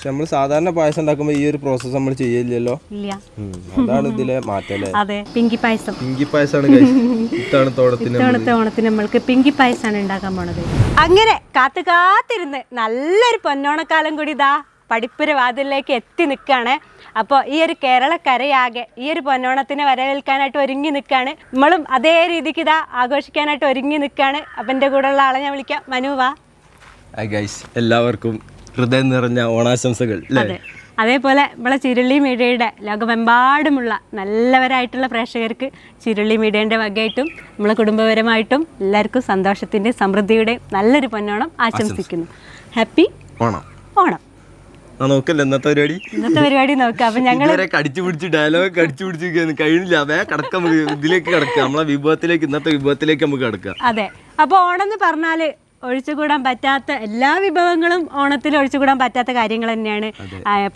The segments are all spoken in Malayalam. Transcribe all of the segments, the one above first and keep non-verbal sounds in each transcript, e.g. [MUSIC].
പക്ഷെ നമ്മൾ സാധാരണ പായസം ഉണ്ടാക്കുമ്പോൾ ഈ ഒരു പ്രോസസ്സ് നമ്മൾ ചെയ്യില്ലല്ലോ ഇല്ല. അതാണ് ഇതിലെ മാറ്റം അതെ പിങ്കി പായസം. പിങ്കി പായസമാണ് guys. ഇതാണ് തോടത്തിന് ഇത്തവണത്തെ ഓണത്തിന് നമ്മൾക്ക് പിങ്കി പായസമാണ് ഉണ്ടാക്കാൻ പോണത്. അങ്ങനെ കാത്തു കാത്തിരുന്ന് നല്ലൊരു പൊന്നോണക്കാലം കൂടി ഇതാ പഠിപ്പുര വാതിലിലേക്ക് എത്തി നിൽക്കുകയാണ് അപ്പോൾ ഈ ഒരു കേരളക്കരയാകെ ഈ ഒരു പൊന്നോണത്തിനെ വരവേൽക്കാനായിട്ട് ഒരുങ്ങി നിൽക്കുകയാണ് നമ്മളും അതേ രീതിക്ക് ഇതാ ആഘോഷിക്കാനായിട്ട് ഒരുങ്ങി നിൽക്കുകയാണ് അപ്പം എന്റെ കൂടെയുള്ള ആളെ ഞാൻ വിളിക്കാം. മനുവാ ഗൈസ് എല്ലാവർക്കും ഹൃദയം നിറഞ്ഞ ഓണാശംസകൾ അല്ലേ? അതേപോലെ നമ്മളെ ചിരുള്ളി മീഡിയയുടെ ലോകമെമ്പാടുമുള്ള നല്ലവരായിട്ടുള്ള പ്രേക്ഷകർക്ക് ചിരുള്ളി മീഡിയന്റെ വകയായിട്ടും നമ്മളെ കുടുംബപരമായിട്ടും എല്ലാവർക്കും സന്തോഷത്തിന്റെ സമൃദ്ധിയുടെയും നല്ലൊരു പൊന്നോണം ആശംസിക്കുന്നു. ഹാപ്പി ഓണം. ഓണം. നോക്കല്ലേ ഇന്നത്തെ പരിപാടി? ഇന്നത്തെ പരിപാടി നോക്കാം. അപ്പം ഞങ്ങൾ ഇതുവരെ കടിച്ചു പിടിച്ച് ഡയലോഗ് പിടിച്ച് കഴിഞ്ഞില്ല കിടക്കാം ഇതിലേക്ക് കടക്കാം. നമ്മളെ വിഭവത്തിലേക്ക് ഇന്നത്തെ വിഭവത്തിലേക്ക് നമുക്ക് കടക്കാം. അതെ. അപ്പോൾ ഓണം എന്ന് പറഞ്ഞാൽ ഒഴിച്ചുകൂടാൻ പറ്റാത്ത എല്ലാ വിഭവങ്ങളും ഓണത്തിൽ ഒഴിച്ചുകൂടാൻ പറ്റാത്ത കാര്യങ്ങൾ തന്നെയാണ്.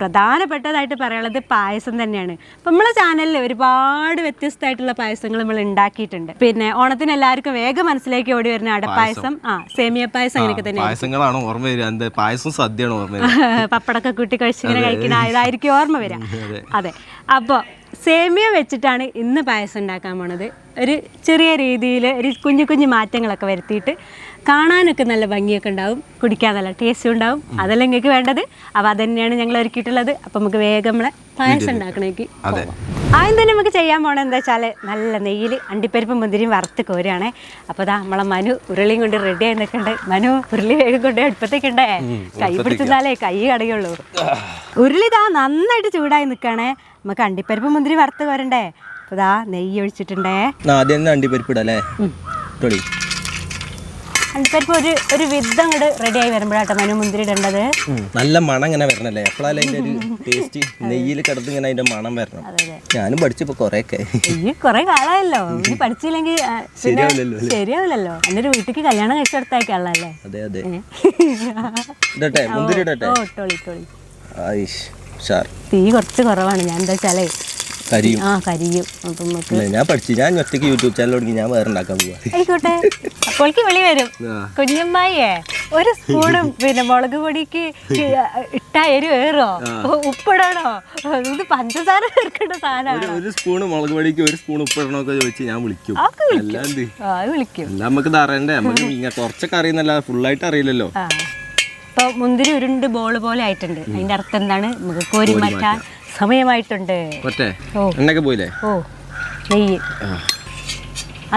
പ്രധാനപ്പെട്ടതായിട്ട് പറയാനുള്ളത് പായസം തന്നെയാണ്. അപ്പം നമ്മളെ ചാനലിൽ ഒരുപാട് വ്യത്യസ്തമായിട്ടുള്ള പായസങ്ങൾ നമ്മൾ ഉണ്ടാക്കിയിട്ടുണ്ട്. പിന്നെ ഓണത്തിന് എല്ലാവർക്കും വേഗം മനസ്സിലേക്ക് ഓടി വരുന്ന അടപ്പായസം. ആ സേമിയ പായസം അങ്ങനെയൊക്കെ തന്നെയാണ്. പായസങ്ങളാണ് ഓർമ്മ വരിക. പായസം സദ്യയാണ് ഓർമ്മ [LAUGHS] പപ്പടൊക്കെ കൂട്ടി കഴിച്ചിങ്ങനെ കഴിക്കണ ഇതായിരിക്കും ഓർമ്മ വരിക. [LAUGHS] അതെ. അപ്പോൾ സേമിയ വെച്ചിട്ടാണ് ഇന്ന് പായസം ഉണ്ടാക്കാൻ പോണത്. ഒരു ചെറിയ രീതിയിൽ ഒരു കുഞ്ഞു കുഞ്ഞു മാറ്റങ്ങളൊക്കെ വരുത്തിയിട്ട് കാണാനൊക്കെ നല്ല ഭംഗിയൊക്കെ ഉണ്ടാവും. കുടിക്കാൻ നല്ല ടേസ്റ്റും ഉണ്ടാവും. അതല്ല നിങ്ങൾക്ക് വേണ്ടത്. അപ്പോൾ അതന്നെയാണ് ഞങ്ങൾ ഒരുക്കിയിട്ടുള്ളത്. അപ്പോൾ നമുക്ക് വേഗം നമ്മളെ പായസം ഉണ്ടാക്കണേക്ക് അതെ. ആദ്യം തന്നെ നമുക്ക് ചെയ്യാൻ പോകണം എന്താ വെച്ചാൽ നല്ല നെയ്യിൽ അണ്ടിപ്പരിപ്പും മുന്തിരിയും വറുത്ത് കോരുകയാണേ അപ്പോൾ ദാ നമ്മളെ മനു ഉരുളിയും കൊണ്ട് റെഡി ആയി നിൽക്കണ്ട് മനു ഉരുളി വേഗം കൊണ്ട് അടുപ്പത്തേക്കുണ്ടേ. കൈ പിടിച്ചതാലേ കൈ കടയുള്ളൂ. ഉരുളി ഇതാ നന്നായിട്ട് ചൂടായി നിൽക്കണേ നമുക്ക് അണ്ടിപ്പരിപ്പും മുന്തിരി വറുത്ത് കോരണ്ടേ. അപ്പോൾ ഇതാ നെയ്യ് ഒഴിച്ചിട്ടുണ്ടേ. ആദ്യം തന്നെ അണ്ടിപ്പരിപ്പിടല്ലേ തൊടി ഒരു ഒരു വിധം അങ്ങോട്ട് റെഡി ആയി വരുമ്പോഴാട്ടോ മനു മുന്തിരി ഇടേണ്ടത് നല്ല മണം ഇങ്ങനെ വരണല്ലേ? എപ്പോഴാലും അതിന്റെ ഒരു [LAUGHS] ടേസ്റ്റ് നെയ്യിൽ കിടന്ന് ഇങ്ങനെ അതിന്റെ മണം വരണം. ഞാനും പഠിച്ചപ്പോ കൊറേ ഒക്കെ ഈ കുറെ കാലമായല്ലോ ഇനി പഠിച്ചില്ലെങ്കിൽ ശരിയാവില്ലല്ലോ ശരിയാവില്ലല്ലോ. ഒരു വീട്ടിലേക്ക് കല്യാണം കഴിച്ചെടുത്തേക്കാണല്ലേ അതെ അതെ. [LAUGHS] ഇടട്ടെ മുന്തിരി ഇടട്ടെ. തീ കുറച്ച് കുറവാണ്. ഞാൻ എന്താ വെച്ചാലേ കരിയും. ആ കരിയും. അപ്പം നമുക്ക് ഞാൻ പഠിച്ചു. ഞാൻ ഒറ്റയ്ക്ക് യൂട്യൂബ് ചാനൽ തുടങ്ങി. ഞാൻ വേറെ ഉണ്ടാക്കാൻ പോവാ. ആയിക്കോട്ടെ. അപ്പോൾക്ക് വിളി വരും. കുഞ്ഞമ്മായിയെ ഒരു സ്പൂണും പിന്നെ മുളക് പൊടിക്ക് ഇട്ടാ എരി ഏറോ ഉപ്പിടണോ? ഇത് പഞ്ചസാര ചേർക്കേണ്ട സാധനമാണ്. ഒരു സ്പൂണ് മുളക് പൊടിക്ക് ഒരു സ്പൂൺ ഉപ്പിടണമൊക്കെ ചോദിച്ച് ഞാൻ വിളിക്കും. വിളിക്കും. എല്ലാം നമുക്ക് അറിയണ്ടേ? നമുക്ക് കുറച്ചൊക്കെ അറിയുന്നല്ല ഫുള്ളായിട്ട് അറിയില്ലല്ലോ. ഇപ്പൊ മുന്തിരി ഉരുണ്ട് ബോൾ പോലെ ആയിട്ടുണ്ട്. അതിന്റെ അർത്ഥം എന്താണ്? നമുക്ക് കോരി മാറ്റാൻ സമയമായിട്ടുണ്ട്. ഓ. പോയില്ലേ? ഓ നെയ്യ്. ആ.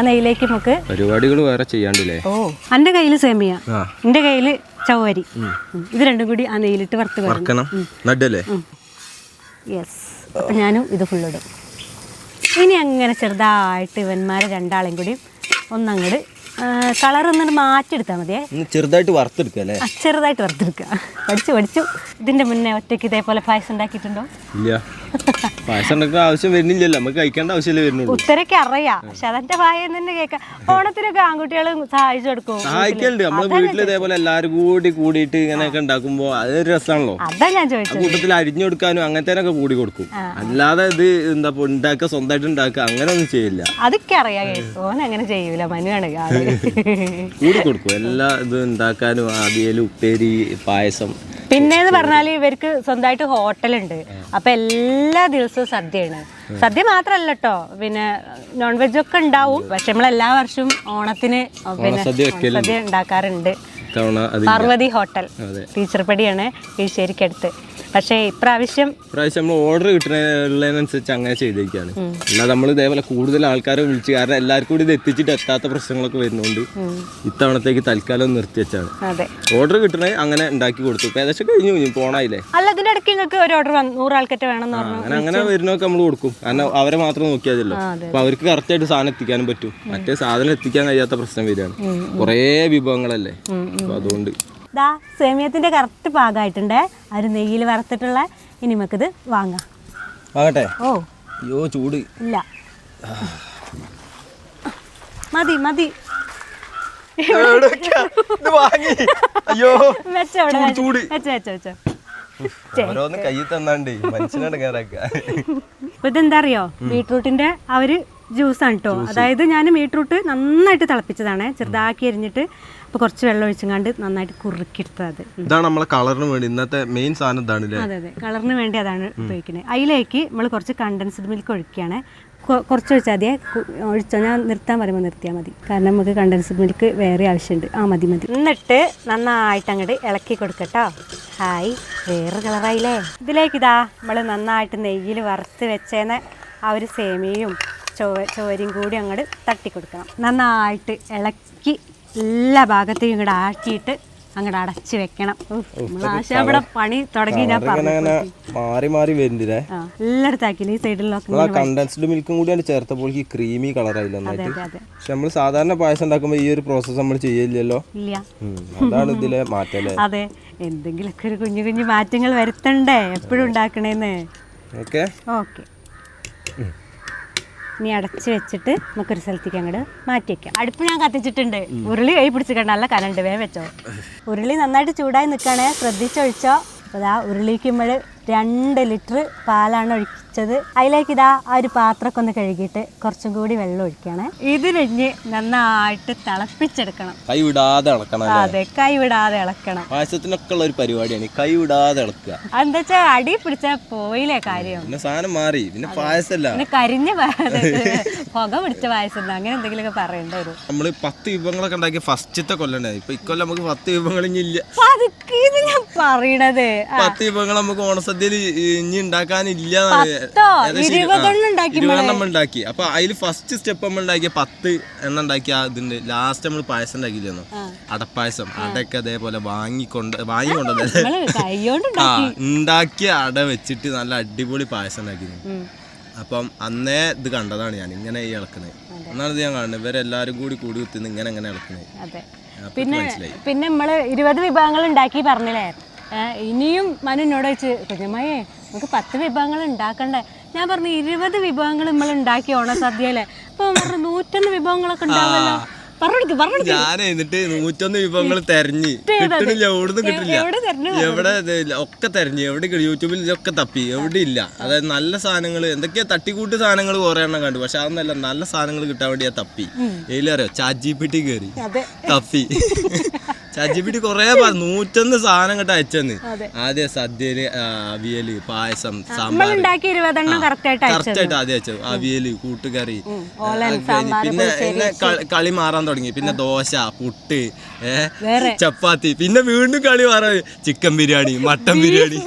നെയ്യിലേക്ക് നമുക്ക് പരിപാടികൾ വേറെ ചെയ്യാണ്ടില്ലേ? ഓ എന്റെ കയ്യിൽ സേമിയ എന്റെ എന്റെ കയ്യിൽ ചവ്വരി. ഇത് രണ്ടും കൂടി ആ നെയ്യിലിട്ട് വറുത്ത് വറക്കണം? യെസ് അപ്പം ഞാനും ഇത് ഫുള്ളിടും ഇനി അങ്ങനെ ചെറുതായിട്ട് ഇവന്മാരെ രണ്ടാളെയും കൂടി ഒന്നങ്ങോട്ട് കളർ ഒന്ന് മാറ്റിയെടുത്താൽ മതിയേ. ചെറുതായിട്ട് വറുത്തെടുക്കുക അല്ലേ? ചെറുതായിട്ട് വറുത്തെടുക്കുക. പഠിച്ചു പഠിച്ചു. ഇതിന്റെ മുന്നേ ഒറ്റയ്ക്ക് ഇതേപോലെ പായസം ഉണ്ടാക്കിയിട്ടുണ്ടോ? ഇല്ല. [LAUGHS] പായസം ഉണ്ടാക്കാൻ ആവശ്യം വരുന്നില്ലല്ലോ. നമുക്ക് കഴിക്കേണ്ട ആവശ്യമല്ലേ വരുന്നുള്ളൂ. ഉത്തരക്ക് അറിയാം. പക്ഷെ അതെന്റെ ഭായം തന്നെ കേൾക്കാം. ഓണത്തിനൊക്കെ ആൺകുട്ടികൾ സഹായിച്ചു കൊടുക്കും സഹായിക്കലുണ്ട്. നമ്മളെ വീട്ടിൽ ഇതേപോലെ എല്ലാവരും കൂടി കൂടിയിട്ട് ഇങ്ങനെയൊക്കെ ഉണ്ടാക്കുമ്പോൾ അതൊരു രസമാണല്ലോ അതാ ഞാൻ ചോദിച്ചത്. കൂട്ടത്തിൽ അരിഞ്ഞു കൊടുക്കാനും അങ്ങനത്തേനൊക്കെ കൂടി കൊടുക്കും. അല്ലാതെ ഇത് എന്താ ഉണ്ടാക്കുക സ്വന്തമായിട്ട് ഉണ്ടാക്കുക അങ്ങനെ ഒന്നും ചെയ്യില്ല. അതൊക്കെ അറിയാം ഓൻ അങ്ങനെ ചെയ്യൂല. മനുവാണ് കൂടി കൊടുക്കും. എല്ലാ ഇത് ഉണ്ടാക്കാനും അവിയൽ ഉപ്പേരി പായസം. പിന്നെന്ന് പറഞ്ഞാൽ ഇവർക്ക് സ്വന്തമായിട്ട് ഹോട്ടലുണ്ട്. അപ്പൊ എല്ലാ ദിവസവും സദ്യയാണ്. സദ്യ മാത്രല്ല കേട്ടോ പിന്നെ നോൺ വെജ് ഒക്കെ ഉണ്ടാവും. പക്ഷെ നമ്മൾ എല്ലാ വർഷവും ഓണത്തിന് പിന്നെ സദ്യ ഉണ്ടാക്കാറുണ്ട്. പാർവതി ഹോട്ടൽ. അതെ. ടീച്ചർ പടിയാണ് കീഴ്ശ്ശേരിക്കടുത്ത് പക്ഷേ ഇപ്രാവശ്യം ഇപ്രാവശ്യം നമ്മൾ ഓർഡർ കിട്ടുന്നതിനനുസരിച്ച് അങ്ങനെ ചെയ്തേക്കാണ് അല്ലാതെ നമ്മൾ ഇതേപോലെ കൂടുതൽ ആൾക്കാരെ വിളിച്ച് കാരണം എല്ലാവർക്കും കൂടി ഇത് എത്തിച്ചിട്ട് എത്താത്ത പ്രശ്നങ്ങളൊക്കെ വരുന്നുണ്ട് ഇത്തവണത്തേക്ക് തൽക്കാലം നിർത്തി വെച്ചാണ്. ഓർഡർ കിട്ടണേ അങ്ങനെ ഉണ്ടാക്കി കൊടുത്തു. ഏകദേശം കഴിഞ്ഞു കഴിഞ്ഞു പോണായില്ലേ? അല്ല ഇതിന്റെ ഇടയ്ക്ക് നിങ്ങൾക്ക് ഒരു ഓർഡർ നൂറ് വേണം അങ്ങനെ അങ്ങനെ വരുന്നൊക്കെ നമ്മൾ കൊടുക്കും. കാരണം അവരെ മാത്രം നോക്കിയാലല്ലോ. അതെ. അപ്പൊ അവർക്ക് കറക്റ്റ് ആയിട്ട് സാധനം എത്തിക്കാനും പറ്റും. മറ്റേ സാധനം എത്തിക്കാൻ കഴിയാത്ത പ്രശ്നം വരികയാണ്. കുറേ വിഭവങ്ങളല്ലേ? അപ്പൊ അതുകൊണ്ട് ദാ സേമിയത്തിന്റെ കറക്റ്റ് പാകമായിട്ടുണ്ട്. അത് നെയ്യിൽ വറുത്തിട്ടുള്ള ഇനി നമുക്കിത് വാങ്ങാം. വാങ്ങട്ടെ? ഓ. അയ്യോ ചൂട്. ഇല്ല. മതി മതി. അയ്യോ ചൂട്, ഓരോന്ന് തന്നാണ്ടേ ഇതെന്താ അറിയോ? ബീട്രൂട്ടിന്റെ ആ ഒരു ജ്യൂസാണ് കേട്ടോ അതായത് ഞാൻ ബീട്രൂട്ട് നന്നായിട്ട് തിളപ്പിച്ചതാണ്. ചെറുതാക്കി എരിഞ്ഞിട്ട് അപ്പോൾ കുറച്ച് വെള്ളം ഒഴിച്ചുകൊണ്ട് നന്നായിട്ട് കുറുക്കിയെടുത്തത്. ഇതാണ് നമ്മളെ കളറിന് വേണ്ടി ഇന്നത്തെ മെയിൻ സാധനം ഇതാണ് അതെ അതെ. കളറിന് വേണ്ടി അതാണ് ഉപയോഗിക്കുന്നത് അതിലേക്ക് നമ്മൾ കുറച്ച് കണ്ടൻസ്ഡ് മിൽക്ക് ഒഴിക്കുകയാണ്. കുറച്ച് ഒഴിച്ചാൽ മതിയെ. ഒഴിച്ചോ ഞാൻ നിർത്താൻ പറയുമ്പോൾ നിർത്തിയാൽ മതി. കാരണം നമുക്ക് കണ്ടൻസ്ഡ് മിൽക്ക് വേറെ ആവശ്യമുണ്ട് ആ മതി മതി. എന്നിട്ട് നന്നായിട്ട് അങ്ങോട്ട് ഇളക്കി കൊടുക്കട്ടോ. ഹായ്. വേറെ കളറായില്ലേ? ഇതിലേക്ക് ഇതാ നമ്മൾ നന്നായിട്ട് നെയ്യിൽ വറുത്ത് വെച്ചേന്ന ആ ഒരു സേമിയയും ചോ ചോരയും കൂടി അങ്ങോട്ട് തട്ടിക്കൊടുക്കണം. നന്നായിട്ട് ഇളക്കി എല്ലാ ഭാഗത്തെയും ഇങ്ങോട്ട് ആക്കിയിട്ട് അങ്ങോട്ട് അടച്ച് വെക്കണം. ആശ ഇവിടെ പണി തുടങ്ങി ഞാൻ മാറി മാറി വരുന്നില്ലേ? ആ എല്ലായിടത്താക്കില്ല ഈ സൈഡിലൊക്കെ കണ്ടൻസ്ഡ് മിൽക്കും കൂടി ചേർത്തപ്പോൾ ഈ ക്രീമി കളറായില്ല പക്ഷെ നമ്മൾ സാധാരണ പായസം ഉണ്ടാക്കുമ്പോൾ ഈ ഒരു പ്രോസസ് നമ്മൾ ചെയ്യില്ലല്ലോ ഇല്ല. അതാണ് ഇതിലെ മാറ്റം അതെ എന്തെങ്കിലുമൊക്കെ ഒരു കുഞ്ഞു കുഞ്ഞു മാറ്റങ്ങൾ വരുത്തണ്ടേ? എപ്പോഴും ഉണ്ടാക്കണേന്ന്. ഓക്കെ. ഓക്കെ. ഇനി അടച്ച് വെച്ചിട്ട് നമുക്കൊരു സ്ഥലത്തേക്ക് അങ്ങോട്ട് മാറ്റി വെക്കാം. അടുപ്പ് ഞാൻ കത്തിച്ചിട്ടുണ്ട്. ഉരുളി കൈ പിടിച്ചിട്ടുണ്ട് നല്ല കനണ്ട് വേഗം വെച്ചോ. ഉരുളി നന്നായിട്ട് ചൂടായി നിൽക്കണേ ശ്രദ്ധിച്ചൊഴിച്ചോ. അപ്പോൾ ഉരുളിക്ക് ഉരുളിക്കുമ്പോൾ രണ്ട് ലിറ്റർ പാലാണ് ഒഴിച്ചത്. അതിലേക്ക് ഇതാ ആ ഒരു പാത്രമൊക്കെ ഒന്ന് കഴുകിയിട്ട് കുറച്ചും കൂടി വെള്ളം ഒഴിക്കണം ഇതിലിഞ്ഞ് നന്നായിട്ട് തിളപ്പിച്ചെടുക്കണം. കൈ വിടാതെ ഇളക്കണം അതെ കൈ വിടാതെ ഇളക്കണം. പായസത്തിനൊക്കെ ഉള്ള ഒരു പരിപാടിയാണ്. കൈവിടാതെ കൈ വിടാതെ ഇളക്കുക. എന്താ വെച്ചാൽ അടി പിടിച്ച പോയില്ലേ കാര്യം. സാധനം മാറി. പിന്നെ പായസമല്ല. പിന്നെ കരിഞ്ഞ പാ- [LAUGHS] പുക പിടിച്ച പായസം അങ്ങനെ എന്തെങ്കിലുമൊക്കെ പറയേണ്ട ഒരു. നമ്മൾ പത്ത് വിഭവങ്ങളൊക്കെ ഉണ്ടാക്കി ഫസ്റ്റത്തെ കൊല്ലണ്ടേ ഇപ്പൊ ഇക്കൊല്ലം നമുക്ക് പത്ത് വിഭവങ്ങൾ ഇനി ഇല്ല. ഇത് ഞാൻ പറയണത്. പത്ത് വിഭവങ്ങൾ നമുക്ക് ഓണസദ്യയിൽ ഇനി ഉണ്ടാക്കാനില്ല എന്നാണ് പത്തോ? ഏകദേശം ഇരു- ഇരുപതെണ്ണം ആ, ഉണ്ടാക്കി ഇരുപതെണ്ണം നമ്മൾ ഉണ്ടാക്കി അപ്പൊ അതിൽ ഫസ്റ്റ് സ്റ്റെപ്പ് നമ്മൾ ഉണ്ടാക്കിയ പത്ത് എണ്ണം ഉണ്ടാക്കിയ ലാസ്റ്റ് നമ്മൾ പായസം ഉണ്ടാക്കിയില്ലെന്നോ അടപ്പായസം. അടയൊക്കെ അതേപോലെ വാങ്ങിക്കൊണ്ട് വാങ്ങിക്കൊണ്ടത് നമ്മൾ ആ ഉണ്ടാക്കിയ അട വെച്ചിട്ട് നല്ല അടിപൊളി പായസം ഉണ്ടാക്കിയിരുന്നു. ഉം. അപ്പം അന്നേ ഇത് കണ്ടതാണ് ഞാൻ. ഇങ്ങനെ ഈ ഇളക്കുന്നത് എന്നാണ് ഇത് ഞാൻ കാണുന്നത്. ഇവരെല്ലാരും കൂടി കൂടി കുത്തി ഇങ്ങനെ ഇങ്ങനെ ഇളക്കുന്നത് പിന്നെ പിന്നെ നമ്മൾ ഇരുപത് വിഭവങ്ങൾ ഉണ്ടാക്കി പറഞ്ഞില്ലേ? ഇനിയും മനു എന്നോട് വെച്ച് കുഞ്ഞമ്മയെ നമുക്ക് പത്ത് വിഭവങ്ങൾ ഉണ്ടാക്കണ്ടേ? ഞാൻ പറഞ്ഞു ഇരുപത് വിഭവങ്ങൾ നമ്മൾ ഉണ്ടാക്കി ഓണസദ്യയിലെ. അപ്പൊ പറഞ്ഞു നൂറ്റൊന്ന് വിഭവങ്ങളൊക്കെ ഉണ്ടാവല്ലോ പറഞ്ഞെടുക്ക് ഞാൻ എന്നിട്ട് നൂറ്റൊന്ന് വിഭവങ്ങൾ തെരഞ്ഞ്. കിട്ടണില്ല എവിടുന്ന് കിട്ടില്ല എവിടെ ഒക്കെ തെരഞ്ഞു. എവിടെ? യൂട്യൂബിൽ ഇതൊക്കെ തപ്പി. എവിടെ ഇല്ല. അതായത് നല്ല സാധനങ്ങൾ എന്തൊക്കെയാ തട്ടിക്കൂട്ട് സാധനങ്ങൾ കുറെ എണ്ണം കണ്ടു. പക്ഷെ അതൊന്നല്ല നല്ല സാധനങ്ങൾ കിട്ടാൻ വേണ്ടി ഞാൻ തപ്പി ഏലറിയോ ചാറ്റ് ജി പി ടി കയറി തപ്പി. [LAUGHS] ചാറ്റ് ജി പി ടി കൊറേ നൂറ്റൊന്ന് സാധനം കേട്ടോ അയച്ചെന്ന്. അതെ. ആദ്യം സദ്യയിൽ അവിയൽ പായസം കറക്റ്റായിട്ട് ആദ്യം അയച്ചത് അവിയൽ കൂട്ടുകറി പിന്നെ പിന്നെ കളി- മാറാൻ തുടങ്ങി. പിന്നെ ദോശ പുട്ട് ചപ്പാത്തി. പിന്നെ വീണ്ടും കളി മാറാൻ chicken biryani mutton biryani.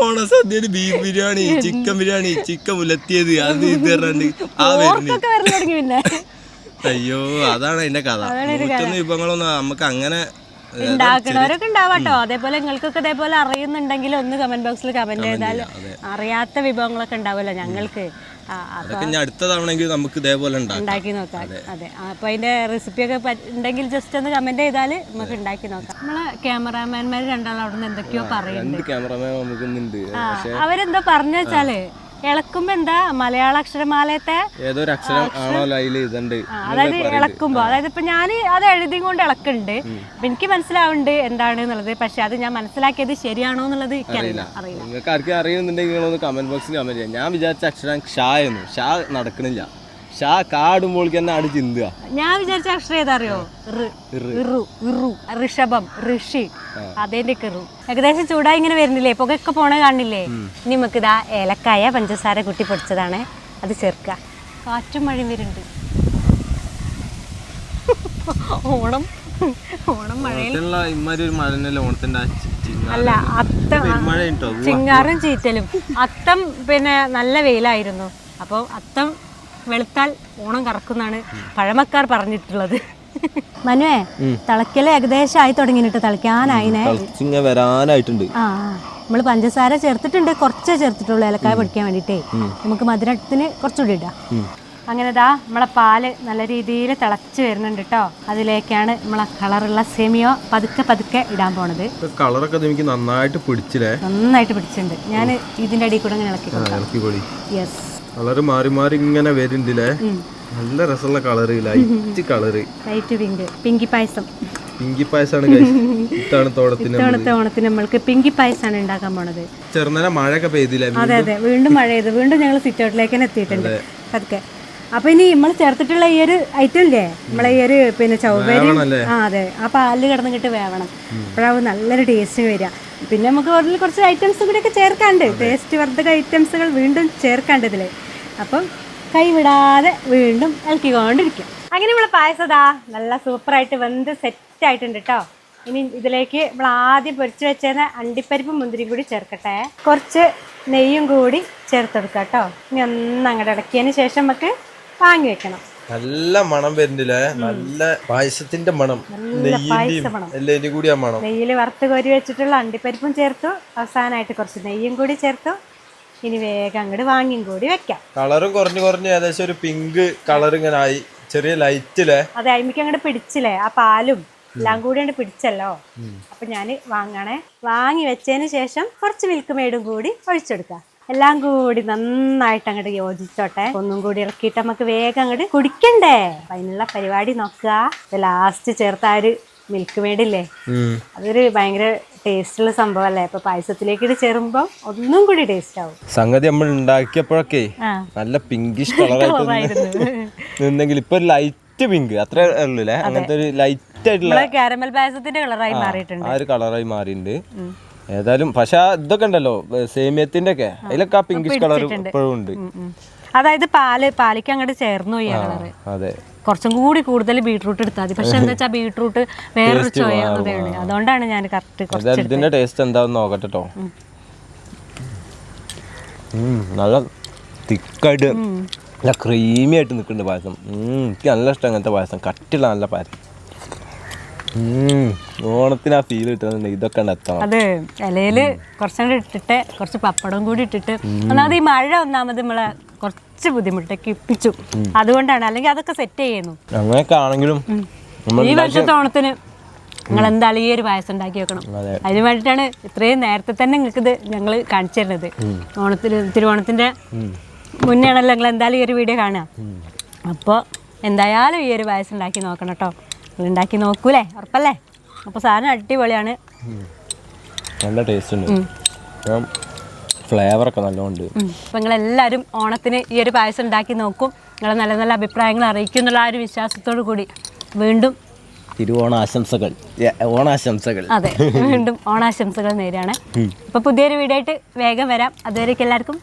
ഓണസദ്യയിൽ beef biryani chicken biryani chicken ഉലത്തിയത് അത് ഇത് ആ വരുന്നു അയ്യോ അതാണ് അതിന്റെ കഥ. നൂറ്റൊന്ന് വിഭവങ്ങളൊന്നും നമുക്ക് അങ്ങനെ ഉണ്ടാക്കണവരൊക്കെ ഉണ്ടാവാട്ടോ. അതേപോലെ നിങ്ങൾക്കൊക്കെ അതേപോലെ അറിയുന്നുണ്ടെങ്കിൽ ഒന്ന് കമന്റ് ബോക്സിൽ കമന്റ് ചെയ്താൽ അറിയാത്ത വിഭവങ്ങളൊക്കെ ഉണ്ടാവുമല്ലോ ഞങ്ങൾക്ക്. അടുത്ത തവണയെങ്കിൽ നമുക്ക് ഇതേപോലെ ഉണ്ടാക്കി. നോക്കാം. അതെ. അപ്പൊ അതിന്റെ റെസിപ്പി ഒക്കെ ഉണ്ടെങ്കിൽ ജസ്റ്റ് ഒന്ന് കമന്റ് ചെയ്താൽ നമുക്ക് ഉണ്ടാക്കി നോക്കാം. നമ്മളെ ക്യാമറാമാൻമാർ രണ്ടാളും അവിടെ നിന്ന് എന്തൊക്കെയോ പറയുന്നുണ്ട്. അവരെന്തോ പറഞ്ഞു വെച്ചാൽ ഇളക്കുമ്പോ എന്താ? മലയാള അക്ഷരമാലയത്തെ ഏതോ അക്ഷരം? ആണോ ഇതുണ്ട്. അതായത് ഇളക്കുമ്പോ. അതായത് ഇപ്പൊ ഞാൻ അത് എഴുതി കൊണ്ട് ഇളക്കുന്നുണ്ട്. അപ്പൊ എനിക്ക് മനസ്സിലാവുന്നുണ്ട് എന്താണ് എന്നുള്ളത്. പക്ഷെ അത് ഞാൻ മനസ്സിലാക്കിയത് ശരിയാണോ എന്നുള്ളത് എനിക്കറിയില്ല അറിയില്ല. നിങ്ങൾക്ക് ആർക്കും അറിയുന്നുണ്ടെങ്കിൽ നിങ്ങളൊന്ന് കമന്റ് ബോക്സിൽ കമന്റ് ചെയ്യാം. ഞാൻ വിചാരിച്ച അക്ഷരം ഷാ എന്ന്. ഷാ നടക്കണില്ല. ഷാ കാടുമ്പോൾ തന്നെ ആട് ചിന്തുക ഞാൻ വിചാരിച്ച അക്ഷരം ഏതറിയോ? ഇറു ഋഷഭം ഋഷി. അതേന്റെ കെറു ഇറു ഏകദേശം ചൂടായി ഇങ്ങനെ വരുന്നില്ലേ? പുകയൊക്കെ പോണ കാണില്ലേ? ഇനി നമുക്ക് ഇതാ ഏലക്കായ പഞ്ചസാര കുട്ടി പൊടിച്ചതാണ്. അത് ചേർക്കുക കാറ്റും മഴയും വരുന്നുണ്ട്. ഓണം. ഓണം മഴയിൽ. ഓണത്തിനുള്ള ഇമ്മാതിരി ഒരു മഴ തന്നെയല്ലേ ഓണത്തിന്റെ ആ ചി- ചിങ്ങാ- അല്ല അത്തം കേട്ടോ ചിങ്ങാറും ചീറ്റലും. അത്തം പിന്നെ നല്ല വെയിലായിരുന്നു. അപ്പോൾ അത്തം വെളുത്താൽ ഓണം കറക്കുന്നാണ് പഴമക്കാർ പറഞ്ഞിട്ടുള്ളത്. മനുവേ തിളക്കൽ ഏകദേശം ആയി തുടങ്ങിയിട്ട് തിളക്കാനായിനെ വരാനായിട്ടുണ്ട്. ആ നമ്മൾ പഞ്ചസാര ചേർത്തിട്ടുണ്ട് കുറച്ചേ ചേർത്തിട്ടുള്ളൂ ഏലക്കായ പൊടിക്കാൻ വേണ്ടിയിട്ടേ. നമുക്ക് മധുരത്തിന് കുറച്ചുകൂടി ഇടാം. അങ്ങനെ ദാ നമ്മളെ പാൽ നല്ല രീതിയിൽ തിളച്ച് വരുന്നുണ്ട് കേട്ടോ അതിലേക്കാണ് നമ്മളെ കളറുള്ള സെമിയോ പതുക്കെ പതുക്കെ ഇടാൻ പോണത്. കളറൊക്കെ എനിക്ക് നന്നായിട്ട് പിടിച്ചില്ലേ? നന്നായിട്ട് പിടിച്ചിട്ടുണ്ട്. ഞാൻ ഇതിന്റെ അടിയിൽ കൂടെ ഇങ്ങനെ ഇളക്കി യെസ് കളറ് മാറി മാറി ഇങ്ങനെ വരുന്നുണ്ടല്ലേ നല്ല രസമുള്ള colour light colour. Light pink Pinky പായസം. പിങ്കി ഇത്തവണത്തെ ഓണത്തിന് നമ്മൾക്ക് പിങ്കി പായസമാണ് ഉണ്ടാക്കാൻ പോണത്. ചെറുനേരം മഴയൊക്കെ പെയ്തില്ലേ അതെ അതെ. വീണ്ടും മഴ ചെയ്ത് വീണ്ടും ഞങ്ങൾ സിറ്റ് ഔട്ടിലേക്ക് തന്നെ എത്തിയിട്ടുണ്ട്. അതൊക്കെ അപ്പൊ ഇനി നമ്മൾ ചേർത്തിട്ടുള്ള ഈ ഒരു ഐറ്റം ഇല്ലേ? നമ്മളെ ഈ ഒരു പിന്നെ ചൗവരിയും ആ അതെ. ആ പാലിൽ കിടന്നിട്ട് വേവണം. അപ്പോഴാവും നല്ലൊരു ടേസ്റ്റ് വരിക. പിന്നെ നമുക്ക് കുറച്ച് ഐറ്റംസ് ഒക്കെ ചേർക്കാണ്ട് ടേസ്റ്റ് വർദ്ധക ഐറ്റംസുകൾ വീണ്ടും ചേർക്കാണ്ട് ഇതിൽ. അപ്പം കൈവിടാതെ വീണ്ടും ഇളക്കിക്കൊണ്ടിരിക്കും. അങ്ങനെ നമ്മൾ പായസതാ നല്ല സൂപ്പറായിട്ട് വെന്ത് സെറ്റ് ആയിട്ടുണ്ട് കേട്ടോ ഇനി ഇതിലേക്ക് നമ്മൾ ആദ്യം പൊരിച്ചു വെച്ചേന്ന അണ്ടിപ്പരിപ്പും മുന്തിരിയും കൂടി ചേർക്കട്ടെ. കുറച്ച് നെയ്യും കൂടി ചേർത്തെടുക്കാം കേട്ടോ ഇനി ഒന്ന് അങ്ങോട്ട് ഇളക്കിയതിന് ശേഷം നമുക്ക് വാങ്ങി വെക്കണം. നല്ല മണം വരുന്നില്ലേ? നല്ല പായസത്തിന്റെ മണം. പായസ കൂടി മണം. നെയ്യിൽ വറുത്ത് കോരി വെച്ചിട്ടുള്ള അണ്ടിപ്പരിപ്പും ചേർത്തു. അവസാനമായിട്ട് കുറച്ച് നെയ്യും കൂടി ചേർത്തു. ഇനി വേഗം അങ്ങോട്ട് വാങ്ങിയും കൂടി വെക്കാം. കളറും കുറഞ്ഞു കുറഞ്ഞു ഏകദേശം ഒരു പിങ്ക് കളർ ഇങ്ങനെ ആയി ചെറിയ ലൈറ്റിലെ അതെ അയിമിക്ക് അങ്ങോട്ട് പിടിച്ചില്ലേ? ആ പാലും എല്ലാം കൂടി അങ്ങോട്ട് പിടിച്ചല്ലോ? അപ്പൊ ഞാൻ വാങ്ങണേ. വാങ്ങി വെച്ചതിന് ശേഷം കുറച്ച് മിൽക്ക് മെയ്ഡും കൂടി ഒഴിച്ചെടുക്കാം. എല്ലാം കൂടി നന്നായിട്ട് അങ്ങോട്ട് യോജിച്ചോട്ടെ. ഒന്നും കൂടി ഇറക്കിയിട്ട് നമുക്ക് വേഗം അങ്ങോട്ട് കുടിക്കണ്ടേ? അതിനുള്ള പരിപാടി നോക്കുക. ലാസ്റ്റ് ചേർത്ത ആ ഒരു മിൽക്ക് മേടില്ലേ? അതൊരു ഭയങ്കര ടേസ്റ്റുള്ള സംഭവമല്ലേ? അപ്പൊ പായസത്തിലേക്ക് ഇത് ചേരുമ്പോൾ ഒന്നും കൂടി ടേസ്റ്റ് ആവും സംഗതി നമ്മൾ ഉണ്ടാക്കിയപ്പോഴൊക്കെ നല്ല പിങ്കിഷ് കളറായിട്ട് [LAUGHS] നിന്നെങ്കിൽ ഇപ്പൊ ലൈറ്റ് പിങ്ക് അത്ര ഉള്ളൂ അല്ലേ അങ്ങനത്തെ ഒരു ലൈറ്റ് ആയിട്ടുള്ള കാരമൽ പായസത്തിന്റെ കളറായി മാറിയിട്ടുണ്ട്. ആ ഒരു കളറായി മാറിയിട്ടുണ്ട് ഏതായാലും പക്ഷെ ഇതൊക്കെ ഉണ്ടല്ലോ സേമിയത്തിന്റെ ഒക്കെ അതിലൊക്കെ ആ പിങ്കിഷ് കളർ ഇപ്പോഴും ഉണ്ട്. അതായത് പാൽ പാലിക്ക് അങ്ങോട്ട് ചേർന്നു കളറ് അതെ. കുറച്ചും കൂടി കൂടുതൽ ബീട്രൂട്ട് എടുത്താൽ മതി. പക്ഷെ എന്താ വെച്ചാൽ ബീട്രൂട്ട് വേറൊരു ചോയ ഉണ്ട് അതുകൊണ്ടാണ് ഞാൻ കറക്റ്റ് ഇതിന്റെ ടേസ്റ്റ് എന്താന്ന് നോക്കട്ടെ കേട്ടോ നല്ല തിക്കായിട്ട് നല്ല ക്രീമി ആയിട്ട് നിൽക്കുന്നുണ്ട് പായസം. എനിക്ക് നല്ല ഇഷ്ടം അങ്ങനത്തെ പായസം. കട്ടിയുള്ള നല്ല പായസം. ഓണത്തിന് ആ ഫീൽ കിട്ടുന്നുണ്ട്. ഇതൊക്കെ എത്തണം. അത് ഇലയിൽ കുറച്ചും കൂടി ഇട്ടിട്ട് കുറച്ച് പപ്പടം കൂടി ഇട്ടിട്ട് ഒന്നാമത് ഈ മഴ ഒന്നാമത് നമ്മളെ കുറച്ച് ബുദ്ധിമുട്ടൊക്കെ ഇപ്പിച്ചു. അതുകൊണ്ടാണ്. അല്ലെങ്കിൽ അതൊക്കെ സെറ്റ് ചെയ്യുന്നു. അങ്ങനെയൊക്കെ ആണെങ്കിലും ഈ വർഷത്തെ ഓണത്തിന് നിങ്ങൾ എന്തായാലും ഈ ഒരു പായസം ഉണ്ടാക്കി വെക്കണം. അതെ. അതിന് വേണ്ടിയിട്ടാണ് ഇത്രയും നേരത്തെ തന്നെ നിങ്ങൾക്ക് ഇത് ഞങ്ങൾ കാണിച്ചു തരുന്നത്. ഓണത്തിന് തിരുവോണത്തിന്റെ ആണല്ലോ നിങ്ങൾ എന്തായാലും ഈ ഒരു വീഡിയോ കാണുക. അപ്പോൾ എന്തായാലും ഈ ഒരു പായസം ഉണ്ടാക്കി നോക്കണം കേട്ടോ. നിങ്ങൾ ഉണ്ടാക്കി നോക്കൂലേ? ഉറപ്പല്ലേ? അപ്പോൾ സാധനം അടിപൊളിയാണ്. നല്ല ടേസ്റ്റ് ഉണ്ട്. ഫ്ലേവറൊക്കെ നല്ലോണ്ട്. നിങ്ങൾ നിങ്ങളെല്ലാവരും ഓണത്തിന് ഈ ഒരു പായസം ഉണ്ടാക്കി നോക്കും. നിങ്ങൾ നല്ല നല്ല അഭിപ്രായങ്ങൾ അറിയിക്കും എന്നുള്ള ആ ഒരു വിശ്വാസത്തോടു കൂടി വീണ്ടും തിരുവോണ ആശംസകൾ ഓണാശംസകൾ. അതെ വീണ്ടും ഓണാശംസകൾ നേരെയാണ് അപ്പോൾ പുതിയൊരു വീഡിയോ ആയിട്ട് വേഗം വരാം. അതുവരേക്കും എല്ലാവർക്കും